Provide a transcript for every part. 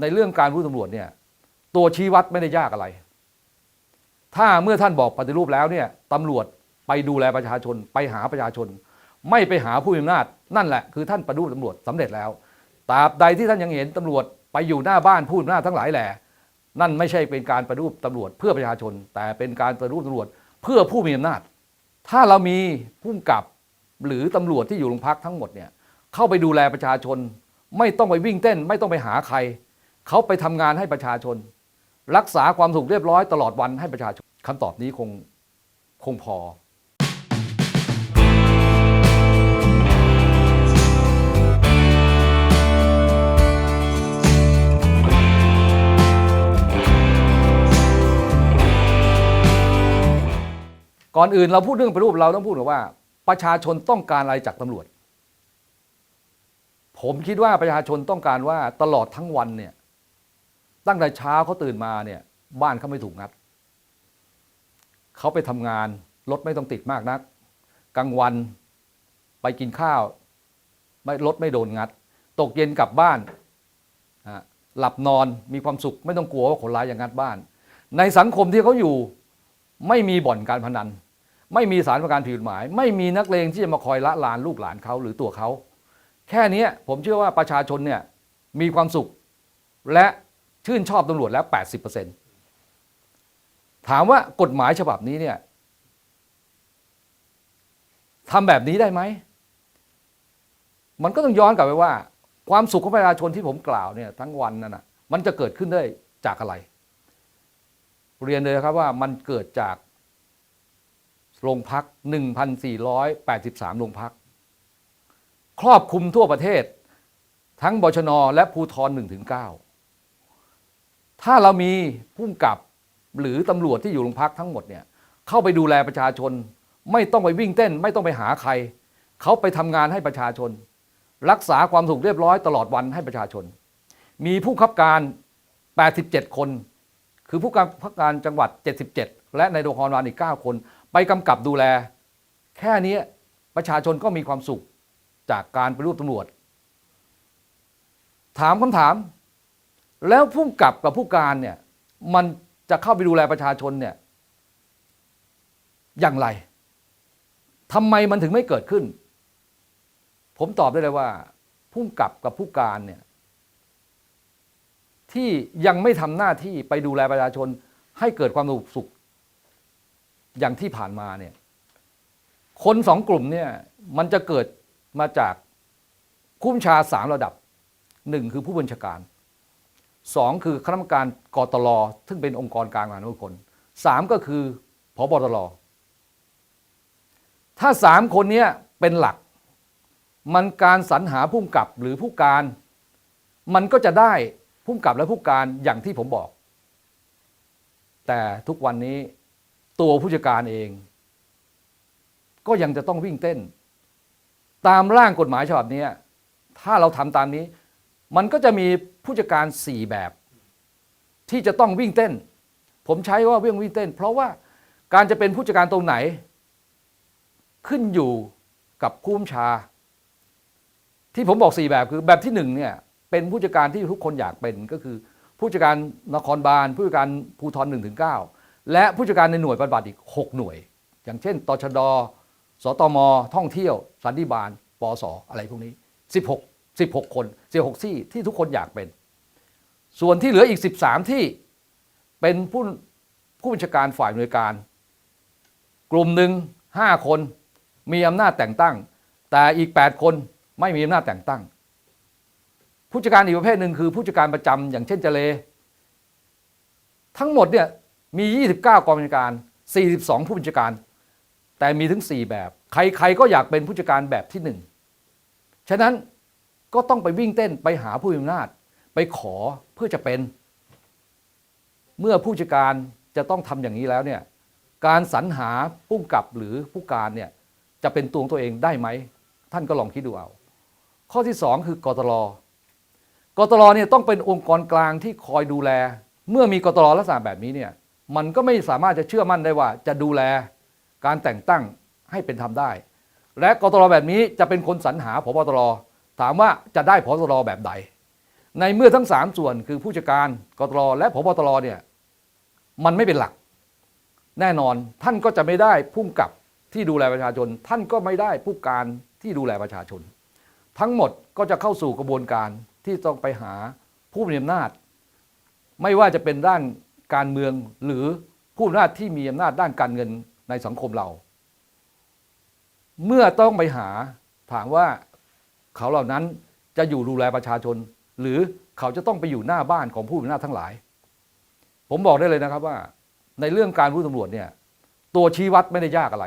ในเรื่องการรู้ตำรวจเนี่ยตัวชี้วัดไม่ได้ยากอะไร ถ้าเมื่อท่านบอกปฏิรูปแล้วเนี่ยตำรวจไปดูแลประชาชน ไปหาประชาชน ไม่ไปหาผู้มีอำนาจ นั่นแหละคือท่านปฏิรูปตำรวจสำเร็จแล้วตราบใดที่ท่านยังเห็นตำรวจไปอยู่หน้าบ้านผู้มีอำนาจทั้งหลายแหล่นั่นไม่ใช่เป็นการปฏิรูปตำรวจเพื่อประชาชน แต่เป็นการปฏิรูปตำรวจเพื่อผู้มีอำนาจ ถ้าเรามีผู้กำกับหรือตำรวจที่อยู่โรงพักทั้งหมดเนี่ยเข้าไปดูแลประชาชน ไม่ต้องไปวิ่งเต้น ไม่ต้องไปหาใคร เขาไปทำงานให้ประชาชน รักษาความสุขเรียบร้อยตลอดวันให้ประชาชนคำตอบนี้คงคงพอก่อนอื่นเราพูดเรื่องปฏิรูปเราต้องพูดว่า ประชาชนต้องการอะไรจากตำรวจ ผมคิดว่าประชาชนต้องการว่าตลอดทั้งวันเนี่ย ตั้งแต่เช้าเขาตื่นมาเนี่ยบ้านเขาไม่ถูกงัดเขาไปทำงานรถไม่ต้องติดมากนัก กลางวันไปกินข้าว ไม่รถไม่โดนงัด ตกเย็นกลับบ้าน หลับนอนมีความสุขไม่ต้องกลัวว่าคนร้ายจะงัดบ้าน ในสังคมที่เขาอยู่ไม่มีบ่อนการพนัน ไม่มีสารประการผิดกฎหมาย ไม่มีนักเลงที่จะมาคอยละลานลูกหลานเขาหรือตัวเขา แค่นี้ผมเชื่อว่าประชาชนเนี่ยมีความสุขและ ชื่นชอบตำรวจแล้ว 80%ถามว่ากฎหมายฉบับนี้เนี่ยทำแบบนี้ได้ไหม มันก็ต้องย้อนกลับไปว่า ความสุขของประชาชนที่ผมกล่าวเนี่ยทั้งวันนั่นนะมันจะเกิดขึ้นได้จากอะไร เรียนเลยครับว่ามันเกิดจากโรงพัก 1,483 โรงพัก ครอบคลุมทั่วประเทศ ทั้งบชนและภูทร1 ถ้าเรามีผู้กำกับหรือตำรวจที่อยู่โรงพักทั้งหมดเนี่ยเข้าไปดูแลประชาชน ไม่ต้องไปวิ่งเต้น ไม่ต้องไปหาใคร เขาไปทำงานให้ประชาชน รักษาความสุขเรียบร้อยตลอดวันให้ประชาชน มีผู้ขับการ 87 คน คือผู้การพักการจังหวัด 77 และในโรงพยาบาลอีก 9 คน ไปกำกับดูแล แค่นี้ประชาชนก็มีความสุขจากการไปรูปตำรวจ ถามคำถาม แล้วผู้กับกับผู้การเนี่ยมันจะเข้าไปดูแลประชาชนเนี่ยอย่างไรทำไมมันถึงไม่เกิดขึ้น ผมตอบได้เลยว่าผู้กับกับผู้การเนี่ยที่ยังไม่ทำหน้าที่ไปดูแลประชาชนให้เกิดความสุข อย่างที่ผ่านมาเนี่ยคนสองกลุ่มเนี่ยมันจะเกิดมาจากผู้บัญชาสามระดับหนึ่งคือผู้บัญชาการ สองคือคณะกรรมการกตลซึ่งเป็นองค์กรกลางงานทุกคนสามก็คือพบตรถ้าสามคนนี้เป็นหลัก มันการสรรหาผู้กับหรือผู้การ มันก็จะได้ผู้กับและผู้การอย่างที่ผมบอก แต่ทุกวันนี้ตัวผู้จัดการเอง ก็ยังจะต้องวิ่งเต้น ตามร่างกฎหมายฉบับนี้ถ้าเราทำตามนี้ มันก็จะมี ผู้จัดการสี่แบบ ที่จะต้องวิ่งเต้น ผมใช้ว่าวิ่งวิ่งเต้น เพราะว่าการจะเป็นผู้จัดการตรงไหน ขึ้นอยู่กับผู้บัญชา ที่ผมบอกสี่แบบคือแบบที่หนึ่งเนี่ยเป็นผู้จัดการที่ทุกคนอยากเป็นก็คือ ผู้จัดการนครบาล ผู้จัดการภูธรหนึ่งถึงเก้าและผู้จัดการในหน่วยปฏิบัติอีก 6 หน่วย อย่างเช่นตชดสตม ท่องเที่ยว สันติบาลปอสอะไรพวกนี้ 16 16 คน 16 ที่ที่ทุกคนอยากเป็น ส่วนที่เหลืออีก 13 ที่เป็นผู้ผู้บัญชาการฝ่ายหน่วยการ กลุ่มหนึ่ง5 คนมีอำนาจแต่งตั้ง แต่อีก 8 คนไม่มีอำนาจแต่งตั้ง ผู้จัดการอีกประเภทหนึ่งคือผู้จัดการประจำอย่างเช่นเจเล ทั้งหมดเนี่ยมี 29 กองบัญชาการ 42 ผู้บัญชาการ แต่มีถึง 4 แบบ ใครๆก็อยากเป็นผู้จัดการแบบที่ 1 ฉะนั้น ก็ต้องไปวิ่งเต้นไปหาผู้มีอำนาจ ไปขอเพื่อจะเป็น เมื่อผู้จัดการจะต้องทำอย่างนี้แล้วเนี่ยการสรรหาผู้กับหรือผู้การเนี่ยจะเป็นตัวตัวเองได้ไหม ท่านก็ลองคิดดูเอา ข้อที่ 2 คือกตลกตลเนี่ยต้องเป็นองค์กรกลางที่คอยดูแล เมื่อมีกตลลักษณะแบบนี้เนี่ยมันก็ไม่สามารถจะเชื่อมั่นได้ว่า จะดูแลการแต่งตั้งให้เป็นธรรมได้ และกตรแบบนี้จะเป็นคนสรรหาพบตร ถามว่าจะได้พบตรแบบใด ในเมื่อทั้งสามส่วนคือผู้จัดการกตรและพบตรเนี่ยมันไม่เป็นหลัก แน่นอนท่านก็จะไม่ได้พุ่มกับที่ดูแลประชาชน ท่านก็ไม่ได้ผู้การที่ดูแลประชาชน ทั้งหมดก็จะเข้าสู่กระบวนการที่ต้องไปหาผู้มีอำนาจ ไม่ว่าจะเป็นด้านการเมืองหรือผู้มีอำนาจที่มีอำนาจด้านการเงินในสังคมเรา เมื่อต้องไปหาถามว่า เขาเหล่านั้นจะอยู่ดูแลประชาชน หรือเขาจะต้องไปอยู่หน้าบ้านของผู้มีอำนาจทั้งหลาย ผมบอกได้เลยนะครับว่า ในเรื่องการรู้ตำรวจเนี่ย ตัวชี้วัดไม่ได้ยากอะไร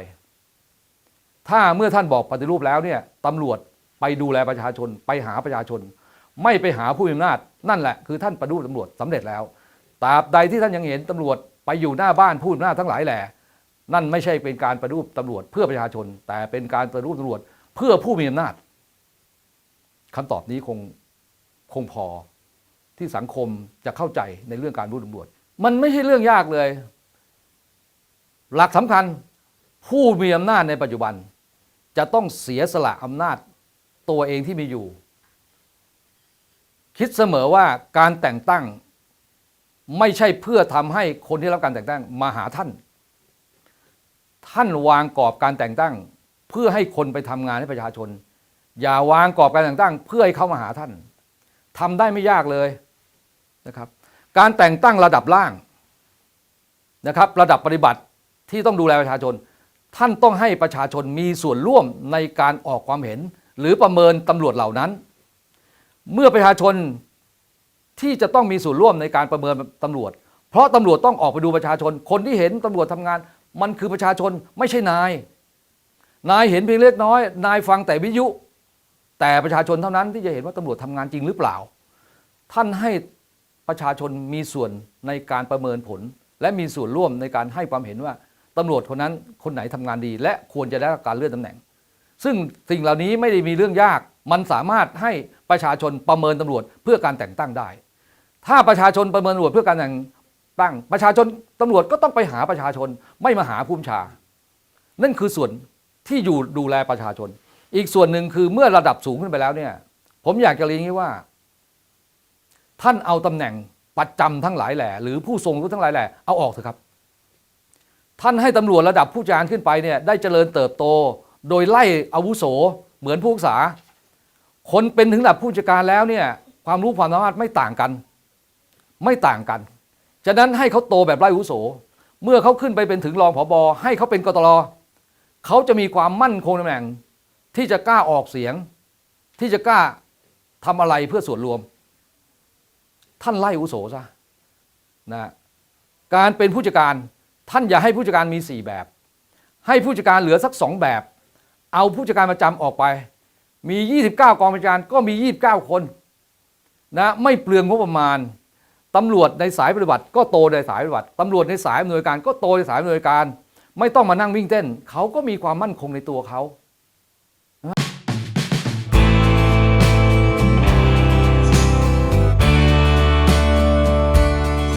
ถ้าเมื่อท่านบอกปฏิรูปแล้วเนี่ยตำรวจไปดูแลประชาชน ไปหาประชาชน ไม่ไปหาผู้มีอำนาจ นั่นแหละคือท่านปฏิรูปตำรวจสำเร็จแล้วตราบใดที่ท่านยังเห็นตำรวจไปอยู่หน้าบ้านผู้มีอำนาจทั้งหลายแหล่นั่นไม่ใช่เป็นการปฏิรูปตำรวจเพื่อประชาชน แต่เป็นการปฏิรูปตำรวจเพื่อผู้มีอำนาจ คำตอบนี้คงคงพอที่สังคมจะเข้าใจในเรื่องการรูปตำรวจ มันไม่ใช่เรื่องยากเลย หลักสำคัญผู้มีอำนาจในปัจจุบัน จะต้องเสียสละอำนาจตัวเองที่มีอยู่ คิดเสมอว่าการแต่งตั้งไม่ใช่เพื่อทำให้คนที่รับการแต่งตั้งมาหาท่าน ท่านวางกรอบการแต่งตั้ง เพื่อให้คนไปทำงานให้ประชาชน อย่าวางกรอบการแต่งตั้งเพื่อให้เขามาหาท่านทำได้ไม่ยากเลยนะครับ การแต่งตั้งระดับล่างนะครับ ระดับปฏิบัติที่ต้องดูแลประชาชน ท่านต้องให้ประชาชนมีส่วนร่วมในการออกความเห็น หรือประเมินตำรวจเหล่านั้น เมื่อประชาชนที่จะต้องมีส่วนร่วมในการประเมินตำรวจ เพราะตำรวจต้องออกไปดูประชาชน คนที่เห็นตำรวจทำงาน มันคือประชาชนไม่ใช่นาย นายเห็นเพียงเล็กน้อย นายฟังแต่วิทยุ แต่ประชาชนเท่านั้นที่จะเห็นว่าตำรวจทำงานจริงหรือเปล่า ท่านให้ประชาชนมีส่วนในการประเมินผล และมีส่วนร่วมในการให้ความเห็นว่าตำรวจคนนั้นคนไหนทำงานดี และควรจะได้รับการเลื่อนตำแหน่ง ซึ่งสิ่งเหล่านี้ไม่ได้มีเรื่องยาก มันสามารถให้ประชาชนประเมินตำรวจเพื่อการแต่งตั้งได้ ถ้าประชาชนประเมินตำรวจเพื่อการแต่งตั้ง ประชาชนตำรวจก็ต้องไปหาประชาชนไม่มาหาผู้บัญชา นั่นคือส่วนที่อยู่ดูแลประชาชน อีกส่วนหนึ่งคือเมื่อระดับสูงขึ้นไปแล้วเนี่ย ผมอยากจะเรียนอย่างนี้ว่า ท่านเอาตำแหน่งประจำทั้งหลายแหล่หรือผู้ทรงรู้ทั้งหลายแหล่เอาออกเถอะครับ ท่านให้ตำรวจระดับผู้จารขึ้นไปเนี่ยได้เจริญเติบโต โดยไล่อาวุโสเหมือนผู้ศึกษา คนเป็นถึงระดับผู้จัดการแล้วเนี่ยความรู้ความสามารถไม่ต่างกัน ไม่ต่างกันฉะนั้นให้เขาโตแบบไล่อาวุโส เมื่อเขาขึ้นไปเป็นถึงรองผบให้เขาเป็นกตลเขาจะมีความมั่นคงในตำแหน่ง ที่จะกล้าออกเสียง ที่จะกล้าทำอะไรเพื่อส่วนรวม ท่านไล่อุโสซะนะการเป็นผู้จัดการท่านอย่าให้ผู้จัดการมี 4 แบบ ให้ผู้จัดการเหลือสัก 2 แบบ เอาผู้จัดการประจำออกไป มี 29 กองบัญชาการก็มี 29 คนนะไม่เปลืองงบประมาณตำรวจในสายปฏิบัติก็โตในสายปฏิบัติตำรวจในสายอำนวยการก็โตในสายอำนวยการ ไม่ต้องมานั่งวิ่งเต้น เขาก็มีความมั่นคงในตัวเขา